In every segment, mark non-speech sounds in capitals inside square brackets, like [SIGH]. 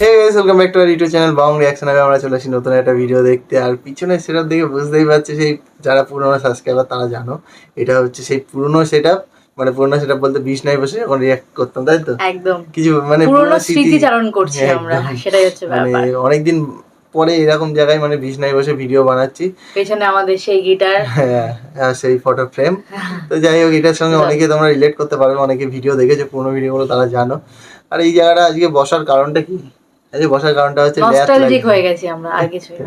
Hey guys welcome back to our YouTube channel bang reaction আগে আমরা চলে আসি নতুন একটা ভিডিও দেখতে। আর পিছনে সেটআপ দেখে বুঝতেই পারছি সেই যারা পুরোনো সাবস্ক্রাইবার তারা জানো এটা হচ্ছে সেই পুরোনো সেটআপ মানে পুরোনো সেটআপ বলতে বিষ নাই বসে যখন রিঅ্যাক্ট করতাম তাই তো? একদম। কিছু মানে পুরোনো স্মৃতিচারণ করছি হ্যাঁ, আমরা সেটাই হচ্ছে মানে ব্যাপার। অনেকদিন পরে এরকম জায়গায় মানে বিছনায় বসে ভিডিও বানাচ্ছি। পেছনে আমাদের সেই গিটার হ্যাঁ হ্যাঁ, সেই ফটো ফ্রেম তো যাই হোক এটার সঙ্গে অনেকে তোমরা রিলেট করতে পারবে অনেকে ভিডিও দেখেছ পুরোনো ভিডিওগুলো তারা জানো। আর এই জায়গাটা আজকে বসার কারণটা কি? আজকে বসার কারণটা হচ্ছে নস্টালজিক হয়ে গেছি আমরা আর কিছু। [LAUGHS]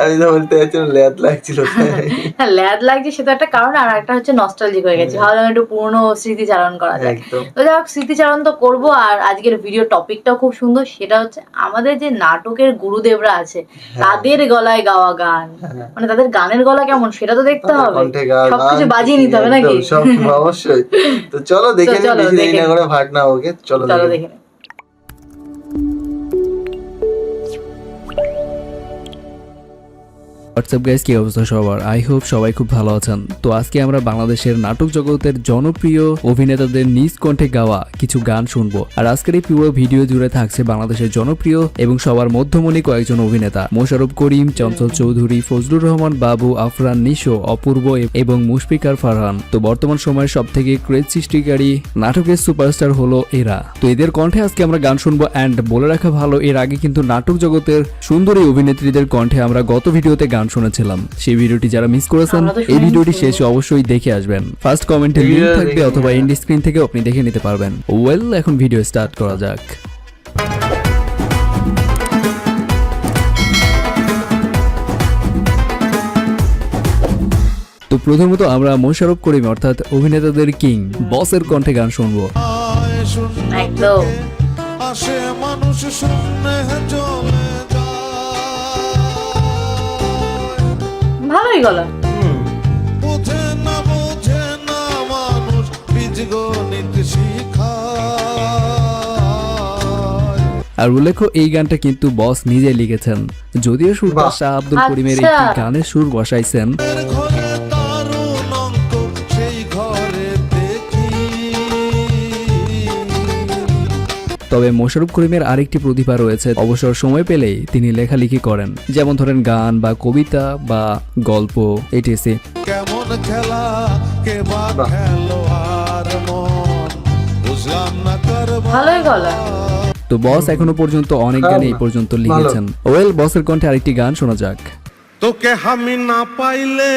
আমি তো বলতে চাচ্ছিলাম ল্যাদ লাগছিল [LAUGHS] হ্যাঁ ল্যাদ লাগছে সেটা একটা কারণ আর একটা হচ্ছে নস্টালজিক হয়ে গেছে। ভাবলাম একটু পুরনো স্মৃতিচারণ করা যায় তো যাই হোক স্মৃতিচারণ তো করব আর আজকের ভিডিও টপিকটাও খুব সুন্দর। সেটা হচ্ছে আমাদের যে নাটকের গুরুদেবরা আছে তাদের গলায় গাওয়া গান। হ্যাঁ। মানে তাদের গানের গলা কেমন সেটা তো দেখতে হবে। সবকিছু বাজিয়ে নিতে হবে নাকি? অবশ্যই। তো চলো [LAUGHS] দেখে নিই চলো, বেশি দেরি না করে ভাট না ওকে চলো চলো দেখে নিই। হোয়াটসঅ্যাপ গাইস কি অবস্থা সবার? আই হোপ সবাই খুব ভালো আছেন। তো আজকে আমরা বাংলাদেশের নাটক জগতের জনপ্রিয় অভিনেতাদের নিজ কণ্ঠে গাওয়া কিছু গান শুনব। আর আজকের এই পুরো ভিডিও জুড়ে থাকছে বাংলাদেশের জনপ্রিয় এবং সবার মধ্যমণি কয়েকজন অভিনেতা। মোশারফ করিম, চঞ্চল চৌধুরী, ফজলুর রহমান, বাবু, আফরান, নিশো, অপূর্ব এবং মুশফিকার ফারহান। তো বর্তমান সময়ের সব থেকে ক্রেজ সৃষ্টিকারী নাটকের সুপারস্টার হলো এরা। তো এদের কণ্ঠে আজকে আমরা গান শুনব অ্যান্ড বলে রাখা ভালো, এর আগে কিন্তু নাটক জগতের সুন্দরী অভিনেত্রীদের কণ্ঠে আমরা গত ভিডিওতে গান শুনেছিলাম। সেই ভিডিওটি যারা মিস করেছেন এই। ভিডিওটি শেষে অবশ্যই দেখে আসবেন। ফার্স্ট কমেন্টে লিংক ভিডিও থাকবে অথবা। এন্ড স্ক্রিন থেকে আপনি দেখে নিতে পারবেন। ওয়েল এখন ভিডিও স্টার্ট করা যাক। তো প্রথমত আমরা মোশারফ করিম অর্থাৎ অভিনেতাদের কিং বসের কণ্ঠে গান শুনব। একদম। আসে মানুষ শূন্যে ভালোই গলা। হুম, না বুঝে না মানুষ বীজ গণিত আর উল্লেখ্য এই গানটা কিন্তু বস নিজে লিখেছেন। যদিও সুর। শাহ আব্দুল করিমের আচ্ছা। একটি গানের সুর বসাইছেন। তবে মোশারফ করিমের আরেকটি প্রতিভা রয়েছে। অবসর সময় পেলেই তিনি লেখালেখি করেন। যেমন ধরেন গান বা কবিতা বা গল্প এটিসি কেমন খেলা কে বা খেলোয়াড় মন বুঝলাম না ভালোই গলা। তো বস এখনও পর্যন্ত অনেক গান এই পর্যন্ত লিখেছেন। ওয়েল বসের কণ্ঠে আরেকটি গান শোনা যাক। তোকে আমি না পাইলে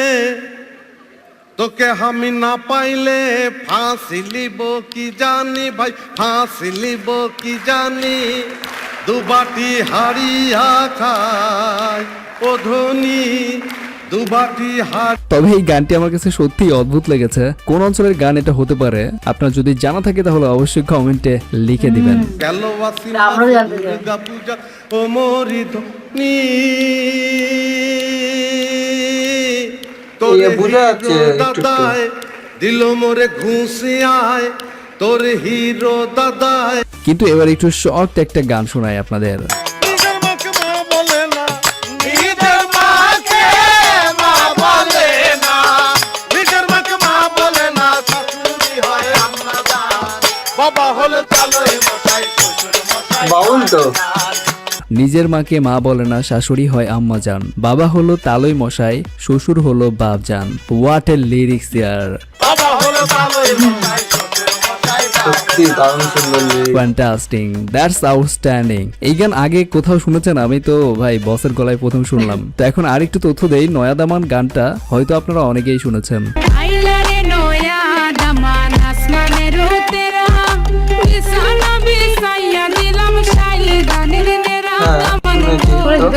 তোকে আমি না পাইলে ফাঁসি লিব কি জানি ভাই ফাঁসি লিব কি জানি? দুবাটি হারিয়া খায় ও ধনী তবে এই গানটি আমার কাছে সত্যি অদ্ভুত লেগেছে। কোন অঞ্চলের গান এটা হতে পারে? আপনার যদি জানা থাকে তাহলে অবশ্যই কমেন্টে লিখে দিবেন। ও মরি তোর। দাদায় দিল মোরে ঘুষিয়ায় তোর হিরো দাদায় কিন্তু এবার একটু শর্ট একটা গান শোনাই আপনাদের নিজের মাকে মা বলে না শাশুড়ি হয় আম্মা যান বাবা হলো তালই মশাই শ্বশুর হলো বাপ যান হোয়াট এ লিরিক্স ইয়ার বাবা হলে মশাই। ফ্যান্টাস্টিং দ্যাটস আউটস্ট্যান্ডিং এই গান আগে কোথাও শুনেছেন? আমি তো ভাই বসের গলায় প্রথম শুনলাম। তো এখন আরেকটু তথ্য দেই নয়াদামান গানটা হয়তো আপনারা অনেকেই শুনেছেন। হ্যাঁ,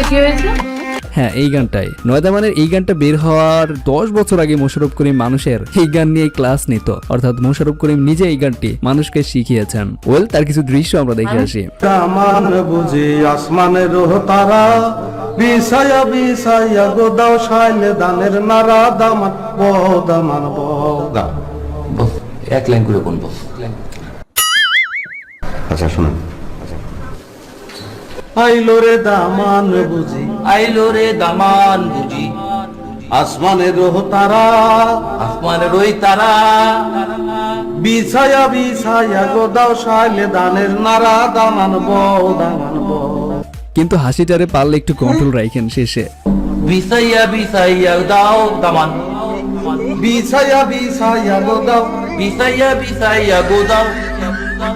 হ্যাঁ এই গানটাই। নয়দামানের এই গানটা বের হওয়ার দশ বছর আগে মোশারফ করিম মানুষের এই গান নিয়ে ক্লাস নিত। অর্থাৎ মোশারফ করিম নিজে এই গানটি মানুষকে শিখিয়েছেন। ওয়েল তার কিছু দৃশ্য আমরা দেখে আসি। বুঝি আসমানের তারা বিছায়া বিছায়া গোদাও শাইলে দানের নারা দামান দামান এক লাইন করে বলব। আচ্ছা শুনুন। আইলো রে দামান বুঝি। আইলো রে দামান বুঝি। আসমানের তারা আসমানের ওই তারা। বিছায়া বিছায়া গো দাও সাইলে দানের নারা দামান বউ দামান বউ কিন্তু হাসিটারে পারলে একটু কন্ট্রোল রাখেন শেষে। বিসাইয়া বিসাইয়া দাও দামান। বিছায়া বিছায়া গো দাও। বিসাইয়া বিসাইয়া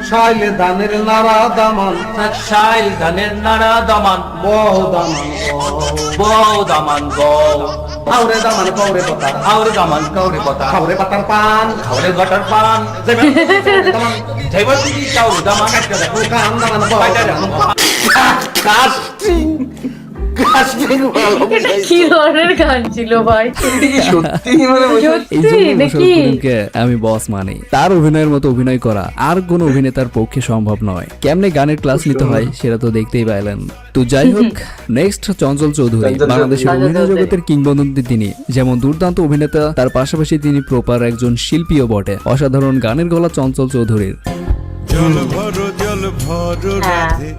সাইলে দানের নারা দামান। শাইল ধানের নাড়া দামান। বউ দামান বউ দামান বউ আউরে দামান কৌরে পাতা আউরে দামান কাউরে কথা খাওরে পাতার পান। খাওয়ারে গটার পান। [LAUGHS] দিদি চাউরে দামান। একটা দেখো কান দামান দামান বউ। কাস্টিং কাস্টিং ভালো এটা কি ধরনের গান ছিল ভাই? সত্যি মানে নাকি আমি বস মানি। তার অভিনয়ের মতো অভিনয় করা আর কোন অভিনেতার পক্ষে সম্ভব নয়। কেমনে গানের ক্লাস নিতে হয় সেটা তো দেখতেই পাইলেন। তো যাই হোক [LAUGHS] নেক্সট চঞ্চল চৌধুরী বাংলাদেশের অভিনয় জগতের কিংবদন্তি তিনি। যেমন দুর্দান্ত অভিনেতা তার পাশাপাশি তিনি প্রপার একজন শিল্পীও বটে। অসাধারণ গানের গলা চঞ্চল চৌধুরীর। জল ভরো জল ভরো হ্যাঁ। রাধে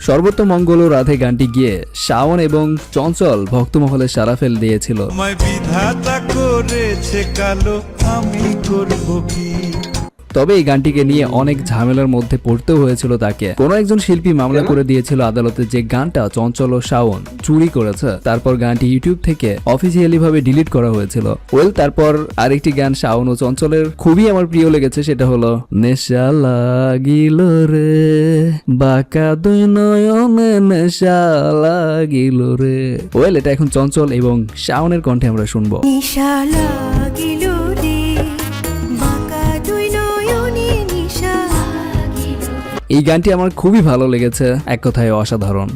সর্বত্র মঙ্গল ও রাধে গানটি গিয়ে শাওন এবং চঞ্চল ভক্তমহলে সারা ফেল দিয়েছিল। বিধাতা করেছে কালো আমি করব কি? তবে এই গানটিকে নিয়ে অনেক ঝামেলার মধ্যে পড়তেও হয়েছিল তাকে। কোন একজন শিল্পী মামলা করে দিয়েছিল আদালতে যে গানটা চঞ্চল ও শাওন চুরি করেছে তারপর গানটি ইউটিউব থেকে অফিসিয়ালি ভাবে ডিলিট করা হয়েছিল। ওয়েল তারপর আরেকটি গান শাওন ও চঞ্চলের খুবই আমার প্রিয় লেগেছে সেটা হলো নেশা লাগিল রে বাঁকা দুই নয়নে নেশা লাগিল রে। ওয়েল এটা এখন চঞ্চল এবং শাওনের কণ্ঠে আমরা শুনব। নিশা লাগিল এই গানটি আমার খুবই ভালো লেগেছে। এক কথায় অসাধারণ।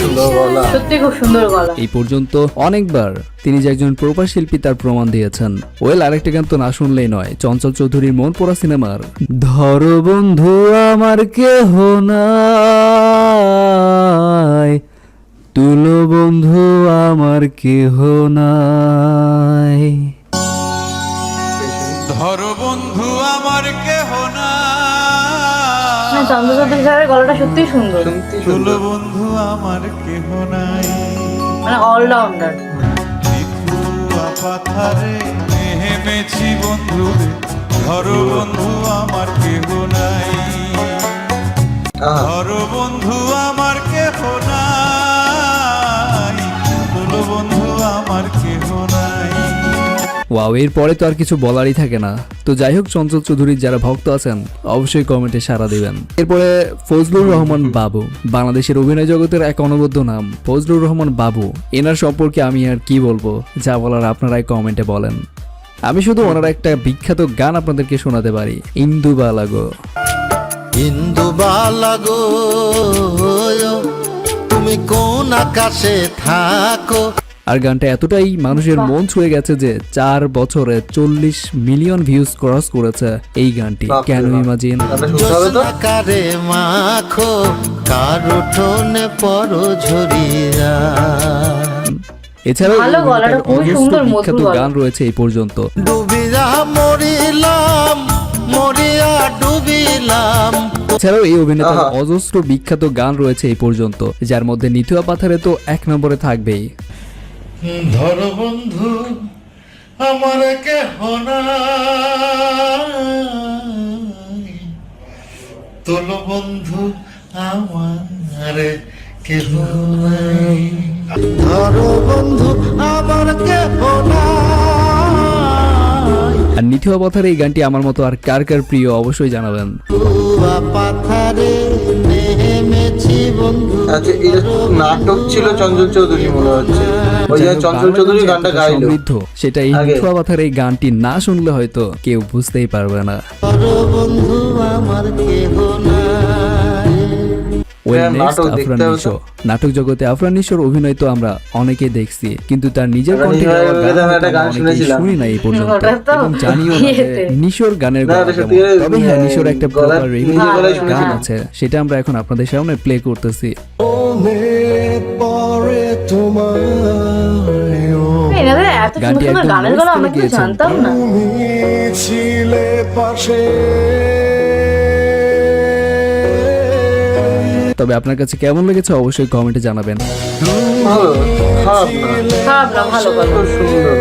সুন্দর সত্যি খুব সুন্দর গলা। এই পর্যন্ত অনেকবার তিনি যে একজন প্রপার শিল্পী তার প্রমাণ দিয়েছেন। ওয়েল আরেকটা গান তো না শুনলেই নয়। চঞ্চল চৌধুরীর মন পড়া সিনেমার। ধর বন্ধু আমার কেহ নাই। তুলো বন্ধু আমার কেহ নাই। ধর বন্ধু আমার কেহ না চন্দ্রচৌধুরী স্যারের গলাটা সত্যি সুন্দর। শুনতে বন্ধু আমার কেহ নাই। মানে অলরাউন্ডার লিখুয়া পাথারে নেমেছি বন্ধু ধর বন্ধু আমার কেহ নাই। ধর বন্ধু আমার ওয়াও এর পরে তো আর কিছু বলারই থাকে না। তো যাই হোক, চঞ্চল চৌধুরীর যারা ভক্ত আছেন, অবশ্যই কমেন্টে সাড়া দিবেন। এরপরে ফজলুর রহমান বাবু, বাংলাদেশের অভিনয় জগতের এক অনবদ্য নাম, ফজলুর রহমান বাবু। এনার সম্পর্কে আমি আর কি বলব, যা বলার আপনারাই কমেন্টে বলেন। আমি শুধু ওনার একটা বিখ্যাত গান আপনাদেরকে শোনাতে পারি, ইন্দু বালাগো। হিন্দু বালাগো, তুমি কোন আকাশে থাকো? আর গানটা এতটাই মানুষের মন ছুঁয়ে গেছে যে চার বছরে চল্লিশ মিলিয়ন ভিউজ ক্রস করেছে এই গানটি। কেন ইমাজিন? কারে মাখো কার উঠোনে পর ঝরিয়া এছাড়াও অজস্র বিখ্যাত গান রয়েছে এই পর্যন্ত। ডুবিয়া মরিলাম মরিয়া ডুবিলাম। এছাড়াও এই অভিনেতার অজস্র বিখ্যাত গান রয়েছে এই পর্যন্ত যার মধ্যে নিতুয়া পাথারে তো এক নম্বরে থাকবেই। ধর বন্ধু আমার কেহ তোল বন্ধু আমার কেহ নাই। ধর বন্ধু আমার কেহ নাই। আর নিতুয়া পাথার এই গানটি আমার মতো আর কার কার প্রিয় অবশ্যই জানাবেন। তুয়া পাথারে নেমেছি বন্ধু। আচ্ছা এটা নাটক ছিল চঞ্চল চৌধুরী মনে হচ্ছে। ওই জন্য চঞ্চল চৌধুরী গানটা গাইলো। সমৃদ্ধ সেটা এই আগে। পাথার এই গানটি না শুনলে হয়তো কেউ বুঝতেই পারবে না। বন্ধু আমার কেহ নাই। ওয়েল হ্যাঁ, নেক্সট নাটক আফরান নিশো নাটক জগতে আফরান নিশোর অভিনয় তো আমরা অনেকেই দেখছি কিন্তু তার নিজের কণ্ঠে। শুনি না এই পর্যন্ত। এবং জানিও না নিশোর গানের তবে হ্যাঁ নিশোর একটা প্রপার গান আছে সেটা আমরা এখন আপনাদের সামনে প্লে করতেছি। গানটি একদম। জানতাম না। ছিলে পাশে। তবে আপনার কাছে কেমন লেগেছে অবশ্যই কমেন্টে জানাবেন। ভালো খারাপ না। খারাপ না ভালো ভালো সুন্দর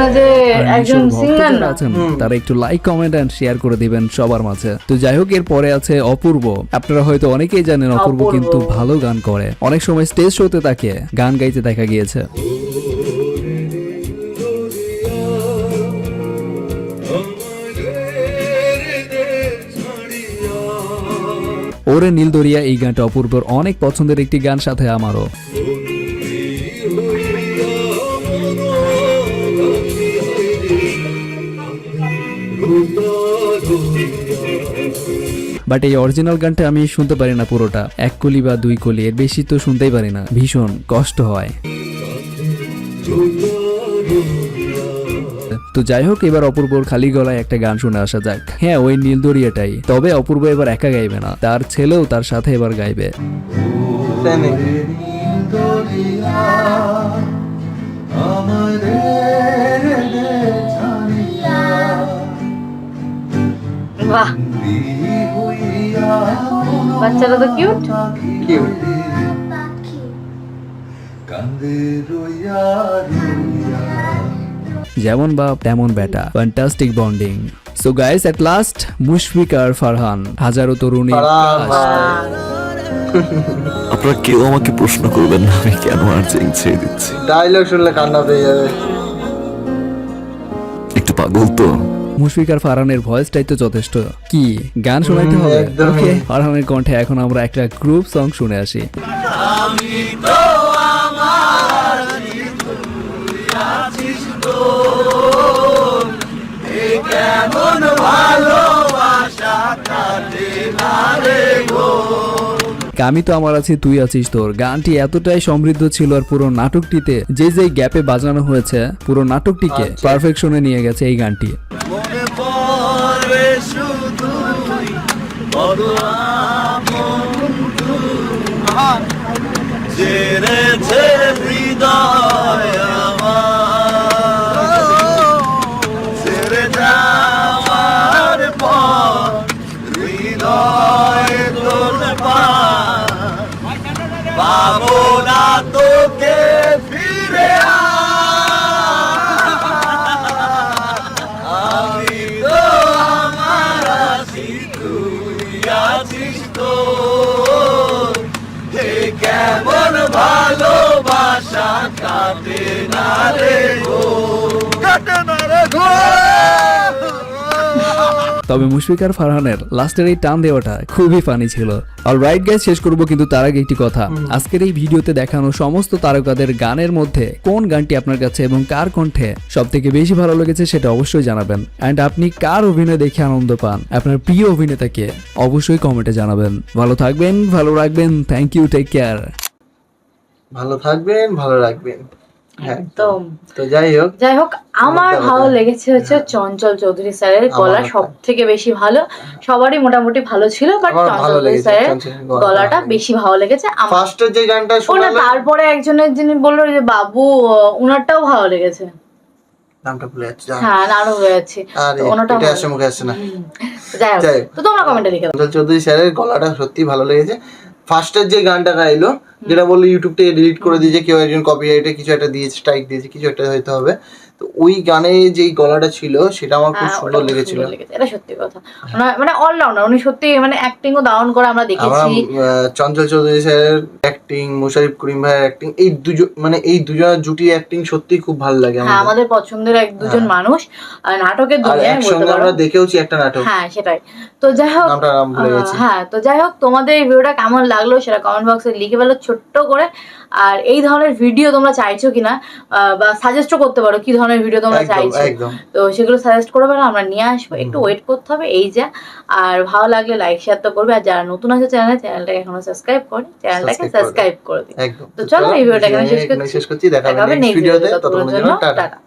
মানে একজন তারা একটু লাইক কমেন্ট এন্ড শেয়ার করে দিবেন সবার মাঝে। তো যাই হোক এর পরে আছে অপূর্ব। আপনারা হয়তো অনেকেই জানেন অপূর্ব অপূর্ব। কিন্তু ভালো গান করে। অনেক সময় স্টেজ শোতে তাকে গান গাইতে দেখা গিয়েছে। ওরে নীলদরিয়া এই গানটা অপূর্বর। অনেক পছন্দের একটি গান সাথে আমারও। বাট এই অরিজিনাল গানটা আমি শুনতে পারি না পুরোটা। এক কলি বা দুই কলি, এর বেশি তো শুনতেই পারি না। ভীষণ কষ্ট হয়। তো যাই হোক এবার অপূর্বর খালি গলায় একটা গান শুনে আসা যাক। হ্যাঁ ওই নীলদরিয়াটাই। তবে অপূর্ব এবার একা গাইবে না। তার ছেলেও তার সাথে এবার গাইবে? বাহ। বাচ্চাটা তো কিউট Cute. যেমন বাপ তেমন বেটা। Fantastic bonding so guys at last Mushfiq আর ফারহান হাজারো তরুণী। আপনারা কেউ আমাকে প্রশ্ন করবেন না আমি কেন আর্জেং ছেড়ে দিচ্ছি? ডায়লগ শুনলে কান্না পেয়ে যাবে। একটু পাগল তো। মুশফিক আর ফারহানের ভয়েসটাই তো যথেষ্ট। কি? গান শোনাইতে হবে? ওকে ফারহানের কণ্ঠে এখন আমরা একটা গ্রুপ সং শুনে আসি। আমি তো আমার আছি তুই আছিস তোর। গানটি এতটাই সমৃদ্ধ ছিল আর পুরো নাটকটিতে যে যে গ্যাপে বাজানো হয়েছে পুরো নাটকটিকে পারফেকশনে নিয়ে গেছে এই গানটি। মনে তবে মুশফিক আর ফারহানের লাস্টের এই টান দেওয়াটা খুবই ফানি ছিল। অল রাইট গাইজ শেষ করব কিন্তু তার আগে একটি কথা। আজকের এই ভিডিওতে দেখানো সমস্ত তারকাদের গানের মধ্যে কোন গানটি আপনার কাছে এবং কার কণ্ঠে সব থেকে বেশি ভালো লেগেছে সেটা অবশ্যই জানাবেন। অ্যান্ড আপনি কার অভিনয় দেখে আনন্দ পান? আপনার প্রিয় অভিনেতাকে অবশ্যই কমেন্টে জানাবেন। ভালো থাকবেন ভালো রাখবেন থ্যাংক ইউ টেক কেয়ার ভালো থাকবেন ভালো রাখবেন। হ্যাঁ তো যাই হোক যাই হোক আমার ভালো লেগেছে হচ্ছে চঞ্চল চৌধুরী স্যারের গলা সব থেকে বেশি ভালো। সবারই মোটামুটি ভালো ছিল বাট চঞ্চল চৌধুরী স্যারের গলাটা বেশি ভালো লেগেছে। আমার যে গানটা ও তারপরে একজনের যিনি বলল যে বাবু ওনারটাও ভালো লেগেছে। নামটা ভুলে যাচ্ছে হ্যাঁ নাড়ু হয়ে যাচ্ছে। এটা ভালো মুখে আসছে না। যাই হোক তো তোমরা কমেন্টে লিখে দাও। চৌধুরী স্যারের গলাটা সত্যি ভালো লেগেছে। ফার্স্টের যে গানটা গাইলো, যেটা বলল ইউটিউবটা ডিলিট করে দিয়েছে, কেউ একজন কপিরাইটে কিছু একটা দিয়েছে স্ট্রাইক দিয়েছে, কিছু একটা হইতে হবে। তো ওই গানে যেই গলাটা ছিল সেটা আমার খুব হ্যাঁ, সুন্দর লেগেছিল। লেগেছে। এটা সত্যি কথা। মানে অলরাউন্ডার উনি সত্যি মানে অ্যাক্টিং ও দারুণ করে আমরা দেখেছি। চঞ্চল চৌধুরী স্যারের অ্যাক্টিং মুশারিফ করিম ভাইয়ের অ্যাক্টিং এই দুজন মানে এই দুজনের জুটি অ্যাক্টিং সত্যি খুব ভালো লাগে হ্যাঁ আমাদের। পছন্দের এক দুজন মানুষ। আর নাটকের দুনিয়ায় বলতে আমরা দেখেওছি একটা নাটক। হ্যাঁ সেটাই। তো যাই হোক হ্যাঁ তো যাই হোক তোমাদের এই ভিডিওটা কেমন লাগল সেটা কমেন্ট বক্সে লিখে ফেলো ছোট্ট করে। আর এই ধরনের ভিডিও তোমরা চাইছো কিনা বা সাজেস্টও করতে পারো কি ধরনের ভিডিও তোমরা চাইছো। তো সেগুলো সাজেস্ট করে পারো আমরা নিয়ে আসব। একটু ওয়েট করতে হবে এই যা। আর ভালো লাগলে লাইক শেয়ার তো করবে। আর যারা নতুন আছে চ্যানেলে চ্যানেলটাকে এখনও সাবস্ক্রাইব করে চ্যানেলটাকে সাবস্ক্রাইব করে দিই তো চলো এই ভিডিওটা এখানে শেষ করছি। দেখা হবে নেক্সট ভিডিওতে ততক্ষণ জন্য টাটা।